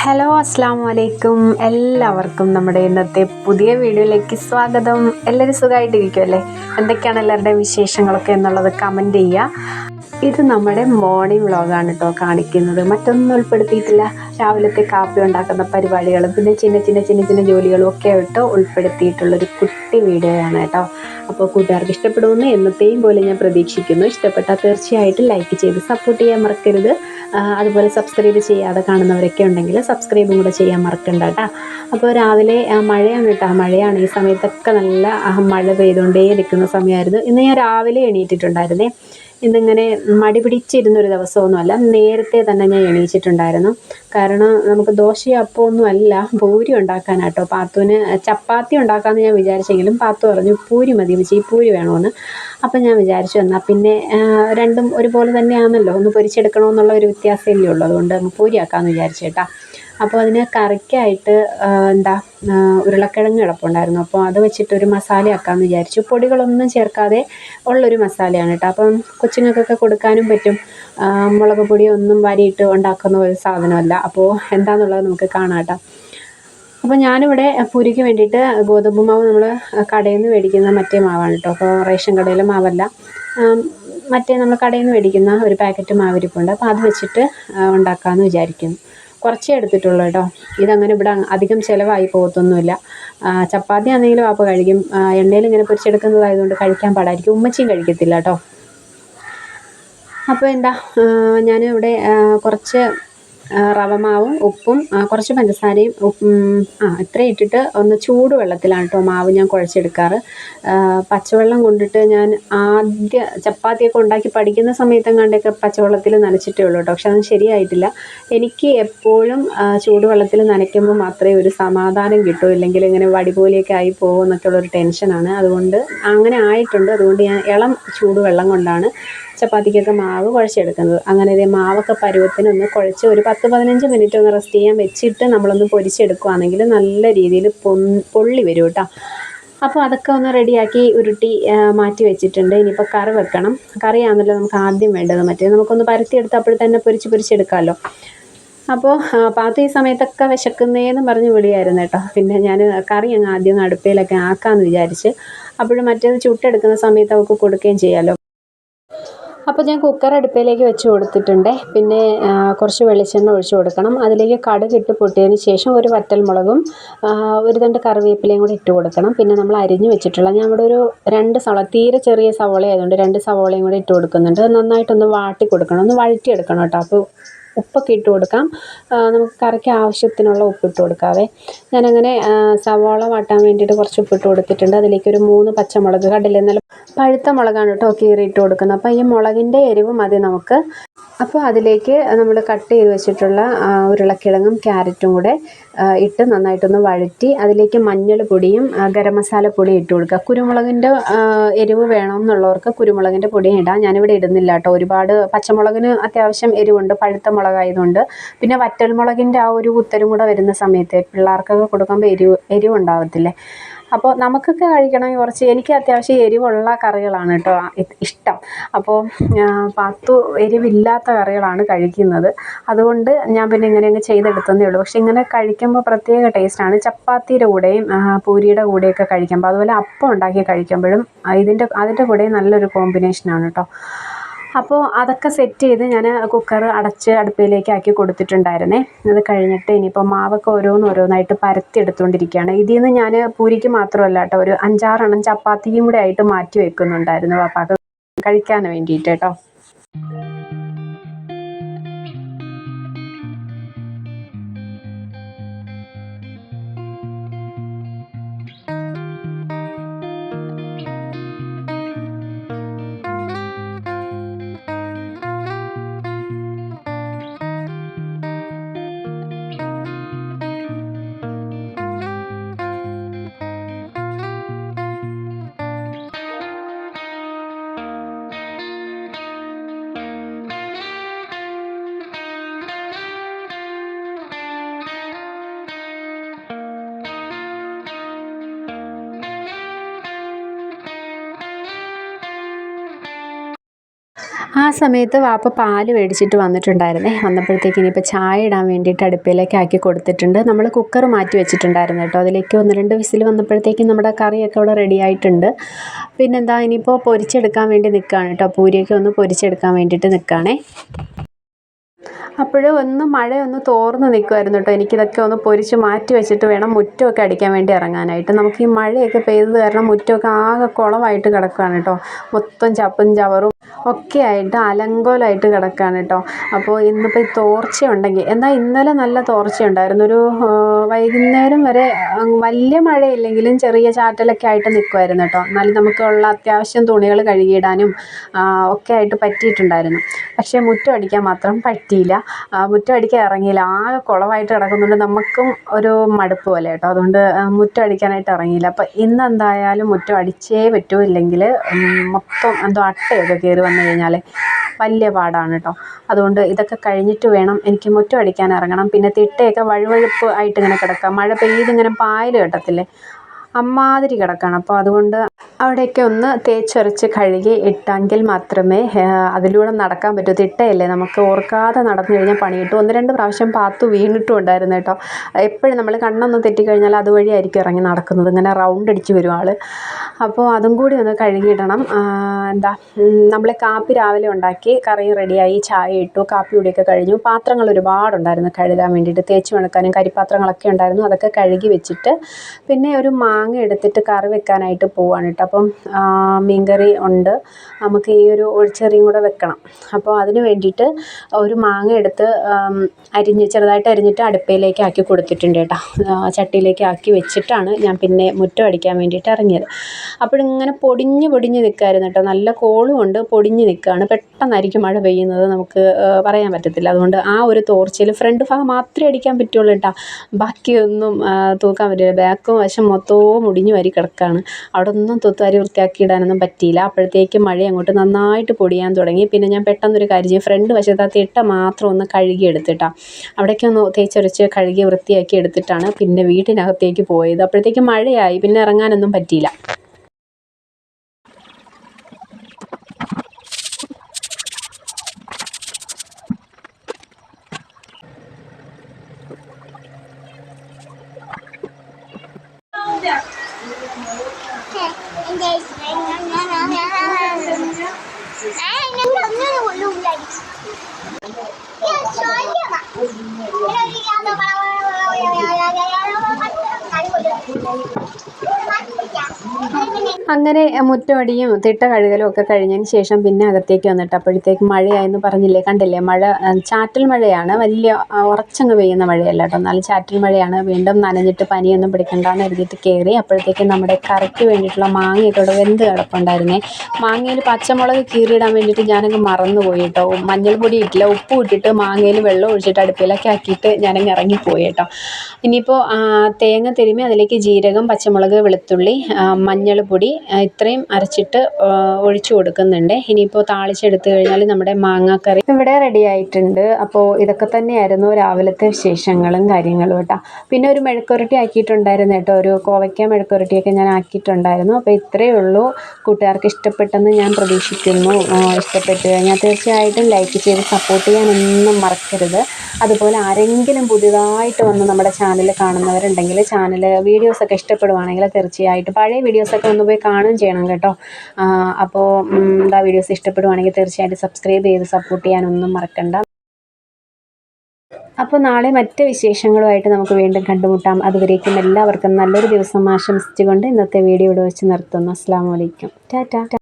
Hello അസ്സാം വലൈക്കും എല്ലാവർക്കും നമ്മുടെ ഇന്നത്തെ പുതിയ വീഡിയോയിലേക്ക് സ്വാഗതം. എല്ലാവരും സുഖമായിട്ടിരിക്കുമല്ലേ എന്തൊക്കെയാണ് എല്ലാവരുടെയും വിശേഷങ്ങളൊക്കെ എന്നുള്ളത് കമന്റ് ചെയ്യുക. ഇത് നമ്മുടെ മോർണിംഗ് വ്ളോഗാണ് കേട്ടോ കാണിക്കുന്നത്. മറ്റൊന്നും ഉൾപ്പെടുത്തിയിട്ടില്ല. രാവിലത്തെ കാപ്പി ഉണ്ടാക്കുന്ന പരിപാടികളും പിന്നെ ചിന്ന ചിന്ന ചിന്ന ചിന്ന ജോലികളും ഒക്കെ ആയിട്ട് ഉൾപ്പെടുത്തിയിട്ടുള്ളൊരു കുട്ടി വീഡിയോയാണ് കേട്ടോ അപ്പോൾ കൂട്ടുകാർക്ക് ഇഷ്ടപ്പെടുമെന്ന് എന്നത്തെയും പോലെ ഞാൻ പ്രതീക്ഷിക്കുന്നു. ഇഷ്ടപ്പെട്ടാൽ തീർച്ചയായിട്ടും ലൈക്ക് ചെയ്ത് സപ്പോർട്ട് ചെയ്യാൻ മറക്കരുത്. അതുപോലെ സബ്സ്ക്രൈബ് ചെയ്യാതെ കാണുന്നവരൊക്കെ ഉണ്ടെങ്കിൽ സബ്സ്ക്രൈബും കൂടെ ചെയ്യാൻ മറക്കണ്ട കേട്ടോ അപ്പോൾ രാവിലെ മഴയാണ് കേട്ടോ മഴയാണ്. ഈ സമയത്തൊക്കെ നല്ല മഴ പെയ്തുകൊണ്ടേ ഇരിക്കുന്ന സമയമായിരുന്നു. ഇന്ന് ഞാൻ രാവിലെ എണീറ്റിട്ടുണ്ടായിരുന്നേ. ഇന്നിങ്ങനെ മടി പിടിച്ചിരുന്നൊരു ദിവസമൊന്നുമല്ല. നേരത്തെ തന്നെ ഞാൻ എണീച്ചിട്ടുണ്ടായിരുന്നു. കാരണം നമുക്ക് ദോശയും അപ്പമൊന്നും അല്ല. പൂരി ഉണ്ടാക്കാനാട്ടോ. പാത്തുവിന് ചപ്പാത്തി ഉണ്ടാക്കാമെന്ന് ഞാൻ വിചാരിച്ചെങ്കിലും പാത്തു പറഞ്ഞു പൂരി മതി വെച്ച് ഈ പൂരി വേണമെന്ന് അപ്പം ഞാൻ വിചാരിച്ചു എന്നാൽ പിന്നെ രണ്ടും ഒരുപോലെ തന്നെയാണല്ലോ. ഒന്ന് പൊരിച്ചെടുക്കണമെന്നുള്ള ഒരു വ്യത്യാസമല്ലേ ഉള്ളൂ. അതുകൊണ്ട് അങ്ങ് പൂരി ആക്കാമെന്ന് വിചാരിച്ചു കേട്ടോ. അപ്പോൾ അതിന് കറിക്കായിട്ട് എന്താ ഉരുളക്കിഴങ്ങ് കിടപ്പുണ്ടായിരുന്നു. അപ്പോൾ അത് വെച്ചിട്ടൊരു മസാല ആക്കാമെന്ന് വിചാരിച്ചു. പൊടികളൊന്നും ചേർക്കാതെ ഉള്ളൊരു മസാലയാണ് കേട്ടോ. അപ്പം കൊച്ചുങ്ങൾക്കൊക്കെ കൊടുക്കാനും പറ്റും. മുളക് പൊടി ഒന്നും വാരിയിട്ട് ഉണ്ടാക്കുന്ന ഒരു സാധനമല്ല. അപ്പോൾ എന്താണെന്നുള്ളത് നമുക്ക് കാണാം കേട്ടോ. അപ്പോൾ ഞാനിവിടെ പുരിക്ക് വേണ്ടിയിട്ട് ഗോതമ്പ് മാവ് നമ്മൾ കടയിൽ നിന്ന് മേടിക്കുന്ന മറ്റേ മാവാണ് കേട്ടോ. അപ്പോൾ റേഷൻ കടയിലെ മാവല്ല. മറ്റേ നമ്മൾ കടയിൽ നിന്ന് മേടിക്കുന്ന ഒരു പാക്കറ്റ് മാവിരിപ്പുണ്ട്. അപ്പോൾ അത് വെച്ചിട്ട് ഉണ്ടാക്കാമെന്ന് വിചാരിക്കുന്നു. കുറച്ചേ എടുത്തിട്ടുള്ളൂ കേട്ടോ. ഇതങ്ങനെ ഇവിടെ അധികം ചിലവായി പോകത്തൊന്നുമില്ല. ചപ്പാത്തി ആണെങ്കിലും അപ്പോൾ കഴിക്കും. എണ്ണയിൽ ഇങ്ങനെ പൊരിച്ചെടുക്കുന്നതായതുകൊണ്ട് കഴിക്കാൻ പാടായിരിക്കും. ഉമ്മച്ചിയും കഴിക്കത്തില്ല കേട്ടോ. അപ്പോൾ എന്താ ഞാനിവിടെ കുറച്ച് ആ, റവ മാവും ഉപ്പും കുറച്ച് പഞ്ചസാരയും ആ ഇത്രയും ഇട്ടിട്ട് ഒന്ന് ചൂട് വെള്ളത്തിലാണ് കേട്ടോ മാവ് ഞാൻ കുഴച്ചെടുക്കാറ്. പച്ചവെള്ളം കൊണ്ടിട്ട് ഞാൻ ആദ്യ ചപ്പാത്തിയൊക്കെ ഉണ്ടാക്കി പഠിക്കുന്ന സമയത്തെങ്ങാണ്ടൊക്കെ പച്ചവെള്ളത്തിൽ നനച്ചിട്ടേ ഉള്ളൂ കേട്ടോ പക്ഷെ അതൊന്നും ശരിയായിട്ടില്ല. എനിക്ക് എപ്പോഴും ചൂടുവെള്ളത്തിൽ നനയ്ക്കുമ്പോൾ മാത്രമേ ഒരു സമാധാനം കിട്ടൂ. ഇല്ലെങ്കിൽ ഇങ്ങനെ വടി പോലെയൊക്കെ ആയി പോകുമെന്നൊക്കെ ഉള്ളൊരു ടെൻഷനാണ്. അതുകൊണ്ട് അങ്ങനെ ആയിട്ടുണ്ട്. അതുകൊണ്ട് ഞാൻ ഇളം ചൂടുവെള്ളം കൊണ്ടാണ് ചപ്പാത്തിക്കൊക്കെ മാവ് കുഴച്ചെടുക്കുന്നത്. അങ്ങനെ ഇതേ മാവൊക്കെ പരുവത്തിന് ഒന്ന് കുഴച്ച് ഒരു പത്ത് പതിനഞ്ച് മിനിറ്റ് ഒന്ന് റെസ്റ്റ് ചെയ്യാൻ വെച്ചിട്ട് നമ്മളൊന്ന് പൊരിച്ചെടുക്കുകയാണെങ്കിൽ നല്ല രീതിയിൽ പൊള്ളി വരും കേട്ടോ അപ്പോൾ അതൊക്കെ ഒന്ന് റെഡിയാക്കി ഉരുട്ടി മാറ്റി വെച്ചിട്ടുണ്ട്. ഇനിയിപ്പോൾ കറി വെക്കണം. കറിയാണല്ലോ നമുക്ക് ആദ്യം വേണ്ടത്. മറ്റേ നമുക്കൊന്ന് പരത്തിയെടുത്ത് അപ്പോൾ തന്നെ പൊരിച്ച് പൊരിച്ചെടുക്കാമല്ലോ. അപ്പോൾ പാത്ത ഈ സമയത്തൊക്കെ വിശക്കുന്നേന്ന് പറഞ്ഞ് വിളിയായിരുന്നു കേട്ടോ പിന്നെ ഞാൻ കറി അങ്ങ് ആദ്യം അടുപ്പയിലൊക്കെ ആക്കാമെന്ന് വിചാരിച്ച്. അപ്പോഴും മറ്റേത് ചുട്ടെടുക്കുന്ന സമയത്ത് അവൾക്ക് കൊടുക്കുകയും ചെയ്യാമല്ലോ. അപ്പോൾ ഞാൻ കുക്കർ അടുപ്പിലേക്ക് വെച്ച് കൊടുത്തിട്ടുണ്ട്. പിന്നെ കുറച്ച് വെളിച്ചെണ്ണ ഒഴിച്ചു കൊടുക്കണം. അതിലേക്ക് കടുക് ഇട്ട് പൊട്ടിയതിന് ശേഷം ഒരു വറ്റൽമുളകും മുളകും ഒരു രണ്ട് കറിവേപ്പിലയും കൂടി ഇട്ട് കൊടുക്കണം. പിന്നെ നമ്മൾ അരിഞ്ഞ് വെച്ചിട്ടുള്ള ഞാൻ ഇവിടെ ഒരു രണ്ട് സവോള തീരെ ചെറിയ സവോള ആയതുകൊണ്ട് രണ്ട് സവോളയും കൂടി ഇട്ട് കൊടുക്കുന്നുണ്ട്. നന്നായിട്ടൊന്ന് വാട്ടി കൊടുക്കണം. ഒന്ന് വഴറ്റിയെടുക്കണം കേട്ടോ. അപ്പോൾ ഉപ്പൊക്കെ ഇട്ട് കൊടുക്കാം. നമുക്ക് കറിക്ക് ആവശ്യത്തിനുള്ള ഉപ്പ് ഇട്ട് കൊടുക്കാവേ. ഞാനങ്ങനെ സവാള വാട്ടാൻ വേണ്ടിയിട്ട് കുറച്ച് ഉപ്പ് ഇട്ട് കൊടുത്തിട്ടുണ്ട്. അതിലേക്ക് ഒരു മൂന്ന് പച്ചമുളക് കടലിൽ നല്ല പഴുത്ത മുളകാണ് കേട്ടോ ഇട്ട് കൊടുക്കുന്നത്. അപ്പോൾ ഈ മുളകിന്റെ എരിവ് മതി നമുക്ക്. അപ്പോൾ അതിലേക്ക് നമ്മൾ കട്ട് ചെയ്ത് വെച്ചിട്ടുള്ള ഉരുളക്കിഴങ്ങും ക്യാരറ്റും കൂടെ ഇട്ട് നന്നായിട്ടൊന്ന് വഴറ്റി അതിലേക്ക് മഞ്ഞൾ പൊടിയും ഗരം മസാല പൊടിയും ഇട്ട് കൊടുക്കുക. കുരുമുളകിന്റെ എരിവ് വേണമെന്നുള്ളവർക്ക് കുരുമുളകിന്റെ പൊടിയും ഇടാം. ഞാനിവിടെ ഇടുന്നില്ല കേട്ടോ. ഒരുപാട് പച്ചമുളകിന് അത്യാവശ്യം എരിവുണ്ട് പഴുത്ത മുളകായതുകൊണ്ട്. പിന്നെ വറ്റൽമുളകിന്റെ ആ ഒരു കുത്തലും കൂടെ വരുന്ന സമയത്ത് പിള്ളേർക്കൊക്കെ കൊടുക്കുമ്പോൾ എരിവ് എരിവ് ഉണ്ടാവത്തില്ലേ അപ്പോൾ നമുക്കൊക്കെ കഴിക്കണമെങ്കിൽ കുറച്ച് എനിക്ക് അത്യാവശ്യം എരിവുള്ള കറികളാണ് കേട്ടോ ഇഷ്ടം. അപ്പോൾ പത്തു എരിവില്ലാത്ത കറികളാണ് കഴിക്കുന്നത്. അതുകൊണ്ട് ഞാൻ പിന്നെ ഇങ്ങനെയങ്ങ് ചെയ്തെടുത്തതേ ഉള്ളൂ. പക്ഷെ ഇങ്ങനെ കഴിക്കുമ്പോൾ പ്രത്യേക ടേസ്റ്റാണ്. ചപ്പാത്തിയുടെ കൂടെയും പൂരിയുടെ കൂടെയൊക്കെ കഴിക്കുമ്പോൾ അതുപോലെ അപ്പം ഉണ്ടാക്കി കഴിക്കുമ്പോഴും ഇതിന്റെ അതിന്റെ കൂടെയും നല്ലൊരു കോമ്പിനേഷനാണ് കേട്ടോ. അപ്പോൾ അതൊക്കെ സെറ്റ് ചെയ്ത് ഞാൻ കുക്കർ അടച്ച് അടുപ്പിലേക്ക് ആക്കി കൊടുത്തിട്ടുണ്ടായിരുന്നേ. അത് കഴിഞ്ഞിട്ട് ഇനിയിപ്പോൾ മാവൊക്കെ ഓരോന്നോരോന്നായിട്ട് പരത്തി എടുത്തുകൊണ്ടിരിക്കുകയാണ് ഇതിൽ നിന്ന് ഞാൻ പൂരിക്ക് മാത്രമല്ല കേട്ടോ ഒരു അഞ്ചാറെണ്ണം ചപ്പാത്തിയും കൂടെ ആയിട്ട് മാറ്റി വെക്കുന്നുണ്ടായിരുന്നു പാപ്പാക്ക് കഴിക്കാൻ വേണ്ടിയിട്ട് കേട്ടോ. ആ സമയത്ത് വാപ്പ പാൽ മേടിച്ചിട്ട് വന്നിട്ടുണ്ടായിരുന്നേ. വന്നപ്പോഴത്തേക്ക് ഇനിയിപ്പോൾ ചായ ഇടാൻ വേണ്ടിയിട്ട് അടുപ്പിലേക്ക് ആക്കി കൊടുത്തിട്ടുണ്ട്. നമ്മൾ കുക്കർ മാറ്റി വെച്ചിട്ടുണ്ടായിരുന്നു കേട്ടോ. അതിലേക്ക് ഒന്ന് രണ്ട് വിസിൽ വന്നപ്പോഴത്തേക്കും നമ്മുടെ കറിയൊക്കെ ഇവിടെ റെഡി ആയിട്ടുണ്ട്. പിന്നെന്താ ഇനിയിപ്പോൾ പൊരിച്ചെടുക്കാൻ വേണ്ടി നിൽക്കുകയാണ് കേട്ടോ. പൂരിയൊക്കെ ഒന്ന് പൊരിച്ചെടുക്കാൻ വേണ്ടിയിട്ട് നിൽക്കുകയാണേ അപ്പോൾ ഒന്ന് മഴ ഒന്ന് തോർന്ന് നിൽക്കുമായിരുന്നു കേട്ടോ. എനിക്കിതൊക്കെ ഒന്ന് പൊരിച്ച് മാറ്റി വെച്ചിട്ട് വേണം മുറ്റമൊക്കെ അടിക്കാൻ വേണ്ടി ഇറങ്ങാനായിട്ട്. നമുക്ക് ഈ മഴയൊക്കെ പെയ്തത് കാരണം മുറ്റമൊക്കെ ആകെ കുളമായിട്ട് കിടക്കുകയാണ് കേട്ടോ. മൊത്തം ചപ്പും ചവറും ഒക്കെ ആയിട്ട് അലങ്കോലമായിട്ട് കിടക്കുകയാണ് കേട്ടോ അപ്പോൾ ഇന്നിപ്പോൾ ഈ തോർച്ച ഉണ്ടെങ്കിൽ എന്നാൽ ഇന്നലെ നല്ല തോർച്ചയുണ്ടായിരുന്നു. ഒരു വൈകുന്നേരം വരെ വലിയ മഴയില്ലെങ്കിലും ചെറിയ ചാറ്റലൊക്കെ ആയിട്ട് നിൽക്കുമായിരുന്നു കേട്ടോ എന്നാലും നമുക്കുള്ള അത്യാവശ്യം തുണികൾ കഴുകിയിടാനും ഒക്കെ ആയിട്ട് പറ്റിയിട്ടുണ്ടായിരുന്നു. പക്ഷേ മുറ്റം അടിക്കാൻ മാത്രം പറ്റിയില്ല. മുറ്റം അടിക്കാൻ ഇറങ്ങിയില്ല. ആകെ കുളമായിട്ട് കിടക്കുന്നുണ്ട്. നമുക്കും ഒരു മടുപ്പ് പോലെ കേട്ടോ അതുകൊണ്ട് മുറ്റം അടിക്കാനായിട്ട് ഇറങ്ങിയില്ല. അപ്പോൾ ഇന്ന് എന്തായാലും മുറ്റം അടിച്ചേ പറ്റൂ ഇല്ലെങ്കിൽ മൊത്തം എന്തോ അട്ടയൊക്കെ കയറി വന്നു കഴിഞ്ഞാൽ വലിയ പാടാണ് കേട്ടോ അതുകൊണ്ട് ഇതൊക്കെ കഴിഞ്ഞിട്ട് വേണം എനിക്ക് മുറ്റം അടിക്കാൻ ഇറങ്ങണം. പിന്നെ തിട്ടയൊക്കെ വഴുവഴുപ്പ് ആയിട്ട് ഇങ്ങനെ കിടക്കുക മഴ പെയ്തിങ്ങനെ പായൽ കെട്ടത്തില്ലേ? അമ്മാതിരി കിടക്കുകയാണ് അപ്പോൾ അതുകൊണ്ട് അവിടെയൊക്കെ ഒന്ന് തേച്ചൊരച്ച് കഴുകി ഇട്ടെങ്കിൽ മാത്രമേ അതിലൂടെ നടക്കാൻ പറ്റൂ. തിട്ടയല്ലേ? നമുക്ക് ഓർക്കാതെ നടന്നു കഴിഞ്ഞാൽ പണി കിട്ടും. ഒന്ന് രണ്ട് പ്രാവശ്യം പാത്തു വീണിട്ടും ഉണ്ടായിരുന്നു കേട്ടോ. എപ്പോഴും നമ്മൾ കണ്ണൊന്ന് തെറ്റിക്കഴിഞ്ഞാൽ അതുവഴിയായിരിക്കും ഇറങ്ങി നടക്കുന്നത്. ഇങ്ങനെ റൗണ്ട് അടിച്ച് വരും ആൾ അപ്പോൾ അതും കൂടി ഒന്ന് കഴുകിയിടണം. എന്താ നമ്മൾ കാപ്പി രാവിലെ ഉണ്ടാക്കി കറിയും റെഡിയായി ചായ ഇട്ടു കാപ്പി കൂടിയൊക്കെ കഴിഞ്ഞു. പാത്രങ്ങൾ ഒരുപാടുണ്ടായിരുന്നു കഴുകാൻ വേണ്ടിയിട്ട്. തേച്ച് വണക്കാനും കരിപ്പാത്രങ്ങളൊക്കെ ഉണ്ടായിരുന്നു. അതൊക്കെ കഴുകി വെച്ചിട്ട് പിന്നെ ഒരു മാങ്ങ എടുത്തിട്ട് കറി വെക്കാനായിട്ട് പോവാണ് കേട്ടോ. അപ്പം മീൻകറി ഉണ്ട്. നമുക്ക് ഈ ഒരു ഒഴിച്ചെറിയും കൂടെ വെക്കണം. അപ്പോൾ അതിന് വേണ്ടിയിട്ട് ഒരു മാങ്ങ എടുത്ത് അരിഞ്ഞ് ചെറുതായിട്ട് അരിഞ്ഞിട്ട് അടുപ്പയിലേക്ക് ആക്കി കൊടുത്തിട്ടുണ്ട് കേട്ടോ. ചട്ടിയിലേക്ക് ആക്കി വെച്ചിട്ടാണ് ഞാൻ പിന്നെ മുറ്റം അടിക്കാൻ വേണ്ടിയിട്ട് ഇറങ്ങിയത്. അപ്പോഴിങ്ങനെ പൊടിഞ്ഞ് പൊടിഞ്ഞ് നിൽക്കായിരുന്നു കേട്ടോ. നല്ല കോളും ഉണ്ട് പൊടിഞ്ഞ് നിൽക്കുകയാണ്. പെട്ടെന്നായിരിക്കും മഴ പെയ്യുന്നത് നമുക്ക് പറയാൻ പറ്റത്തില്ല. അതുകൊണ്ട് ആ ഒരു തോർച്ചയിൽ ഫ്രണ്ട് ഭാഗം മാത്രമേ അടിക്കാൻ പറ്റുള്ളൂ കേട്ടോ. ബാക്കിയൊന്നും തൂക്കാൻ പറ്റില്ല. ബാക്കും വശം മൊത്തവും മുടിഞ്ഞു വാരി കിടക്കുകയാണ് അവിടെ ഒന്നും തൂത്തുവാരി വൃത്തിയാക്കി ഇടാനൊന്നും പറ്റിയില്ല. അപ്പോഴത്തേക്കും മഴ അങ്ങോട്ട് നന്നായിട്ട് പൊടിയാൻ തുടങ്ങി. പിന്നെ ഞാൻ പെട്ടെന്നൊരു കാര്യം ചെയ്യും. ഫ്രണ്ട് വശത്ത് ആ തിട്ട മാത്രം ഒന്ന് കഴുകി എടുത്തിട്ടാണ് അവിടേക്ക് ഒന്ന് തേച്ചൊരച്ച് കഴുകി വൃത്തിയാക്കി എടുത്തിട്ടാണ് പിന്നെ വീട്ടിനകത്തേക്ക് പോയത്. അപ്പോഴത്തേക്കും മഴയായി. പിന്നെ ഇറങ്ങാനൊന്നും പറ്റിയില്ല. അങ്ങനെ മുറ്റമടിയും തിട്ട കഴുകലും ഒക്കെ കഴിഞ്ഞതിന് ശേഷം പിന്നെ അകത്തേക്ക് വന്നിട്ട് അപ്പോഴത്തേക്ക് മഴയായെന്ന് പറഞ്ഞില്ലേ കണ്ടില്ലേ? മഴ ചാറ്റൽ മഴയാണ്. വലിയ ഉറച്ചങ്ങ് പെയ്യുന്ന മഴയല്ല കേട്ടോ. എന്നാലും ചാറ്റൽ മഴയാണ്. വീണ്ടും നനഞ്ഞിട്ട് പനിയൊന്നും പിടിക്കണ്ടെന്ന് എഴുതിയിട്ട് കയറി അപ്പോഴത്തേക്ക് നമ്മുടെ കറിക്ക് വേണ്ടിയിട്ടുള്ള മാങ്ങയൊക്കെ ഇവിടെ വെന്ത് കിടപ്പുണ്ടായിരുന്നേ. മാങ്ങയിൽ പച്ചമുളക് കീറിയിടാൻ വേണ്ടിയിട്ട് ഞാനങ്ങ് മറന്നുപോയി കേട്ടോ. മഞ്ഞൾപ്പൊടി ഇട്ടില്ല ഉപ്പ് ഇട്ടിട്ട് മാങ്ങയിൽ വെള്ളം ഒഴിച്ചിട്ട് അടുപ്പിലൊക്കെ ആക്കിയിട്ട് ഞാനങ്ങ് ഇറങ്ങിപ്പോയി കേട്ടോ. ഇനിയിപ്പോൾ തേങ്ങ തിരുമി അതിലേക്ക് ജീരകം പച്ചമുളക് വെളുത്തുള്ളി മഞ്ഞൾപ്പൊടി ഇത്രയും അരച്ചിട്ട് ഒഴിച്ചു കൊടുക്കുന്നുണ്ട്. ഇനിയിപ്പോൾ താളിച്ചെടുത്ത് കഴിഞ്ഞാൽ നമ്മുടെ മാങ്ങാക്കറി ഇവിടെ റെഡി ആയിട്ടുണ്ട്. അപ്പോൾ ഇതൊക്കെ തന്നെയായിരുന്നു രാവിലത്തെ വിശേഷങ്ങളും കാര്യങ്ങളും കേട്ടോ. പിന്നെ ഒരു മെഴുക്കുരട്ടി ആക്കിയിട്ടുണ്ടായിരുന്നു കേട്ടോ. ഒരു കോവയ്ക്ക മെഴുക്കുരട്ടിയൊക്കെ ഞാൻ ആക്കിയിട്ടുണ്ടായിരുന്നു. അപ്പോൾ ഇത്രയേ ഉള്ളൂ. കൂട്ടുകാർക്ക് ഇഷ്ടപ്പെട്ടെന്ന് ഞാൻ പ്രതീക്ഷിക്കുന്നു. ഇഷ്ടപ്പെട്ടു കഴിഞ്ഞാൽ തീർച്ചയായിട്ടും ലൈക്ക് ചെയ്ത് സപ്പോർട്ട് ചെയ്യാനൊന്നും മറക്കരുത്. അതുപോലെ ആരെങ്കിലും പുതിയതായിട്ട് വന്ന് നമ്മുടെ ചാനൽ കാണുന്നവരുണ്ടെങ്കിൽ ചാനൽ വീഡിയോസൊക്കെ ഇഷ്ടപ്പെടുവാണെങ്കിൽ തീർച്ചയായിട്ടും പഴയ വീഡിയോസൊക്കെ ഒന്ന് പോയി കാണുകയും ചെയ്യണം കേട്ടോ. അപ്പോൾ എന്താ വീഡിയോസ് ഇഷ്ടപ്പെടുവാണെങ്കിൽ തീർച്ചയായിട്ടും സബ്സ്ക്രൈബ് ചെയ്ത് സപ്പോർട്ട് ചെയ്യാനൊന്നും മറക്കണ്ട. അപ്പോൾ നാളെ മറ്റ് വിശേഷങ്ങളുമായിട്ട് നമുക്ക് വീണ്ടും കണ്ടുമുട്ടാം. അതുവരേക്കും എല്ലാവർക്കും നല്ലൊരു ദിവസം ആശംസിച്ചുകൊണ്ട് ഇന്നത്തെ വീഡിയോ ഇവിടെ വെച്ച് നിർത്തുന്നു. അസ്സാം വലൈക്കും ടാറ്റ